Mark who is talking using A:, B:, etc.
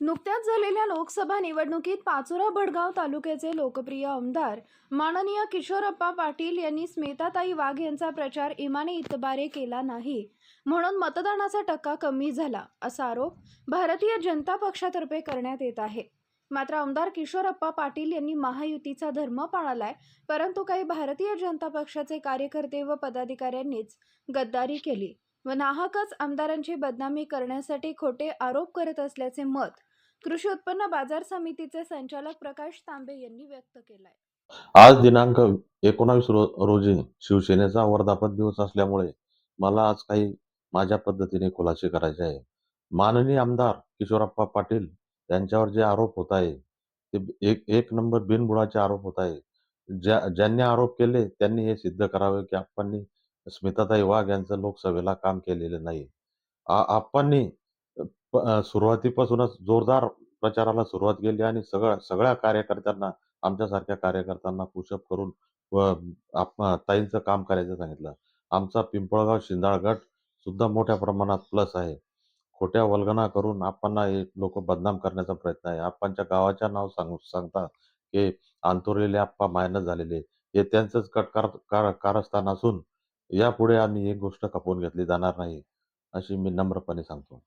A: नुकत्याच झालेल्या लोकसभा निवडणुकीत पाचोरा भडगाव तालुक्याचे लोकप्रिय आमदार माननीय किशोरप्पा पाटील यांनी स्मिताताई वाघ यांचा प्रचार इमाने इतबारे केला नाही. म्हणून मतदानाचा टक्का कमी झाला असा आरोप भारतीय जनता पक्षातर्फे करण्यात येत आहे. मात्र आमदार किशोरप्पा पाटील यांनी महायुतीचा धर्म पाळलाय परंतु काही भारतीय जनता पक्षाचे कार्यकर्ते व पदाधिकाऱ्यांनीच गद्दारी केली व नाहकच आमदारांची बदनामी करण्यासाठी खोटे आरोप करत असल्याचे मत कृषी उत्पन्न बाजार समितीचे संचालक प्रकाश तांबे यांनी व्यक्त केलंय.
B: आज दिनांक एकोणावीस रो रोजी शिवसेनेचा वर्धापन दिवस असल्यामुळे मला आज काही माझ्या पद्धतीने खुलासे करायचे आहे. माननीय आमदार किशोरप्पा पाटील यांच्यावर जे आरोप होत आहे ते एक एक नंबर बिनबुडाचे आरोप होत आहे. ज्या ज्यांनी आरोप केले त्यांनी हे सिद्ध करावे की आपणनी स्मिताताई वाघ यांचं लोकसभेला काम केलेलं नाही. आप्पांनी आपणनी सुरुवातीपासूनच जोरदार प्रचाराला सुरुवात केली आणि सगळ्या सगळ्या कार्यकर्त्यांना आमच्यासारख्या कार्यकर्त्यांना पुशअप करून व आप ताईंचं काम करायचं सांगितलं. आमचा पिंपळगाव शिंदाळ गट सुद्धा मोठ्या प्रमाणात प्लस आहे. खोट्या वल्गना करून आपणना हे लोक बदनाम करण्याचा प्रयत्न आहे. आपणच्या गावाच्या नाव सांगू सांगता की आंतुरलेले आप्पा मायनस झालेले हे त्यांचंच कटकार कार कारस्थान असून यापुढे आम्ही एक गोष्ट खपवून घेतली जाणार नाही अशी मी नम्रपणे सांगतो.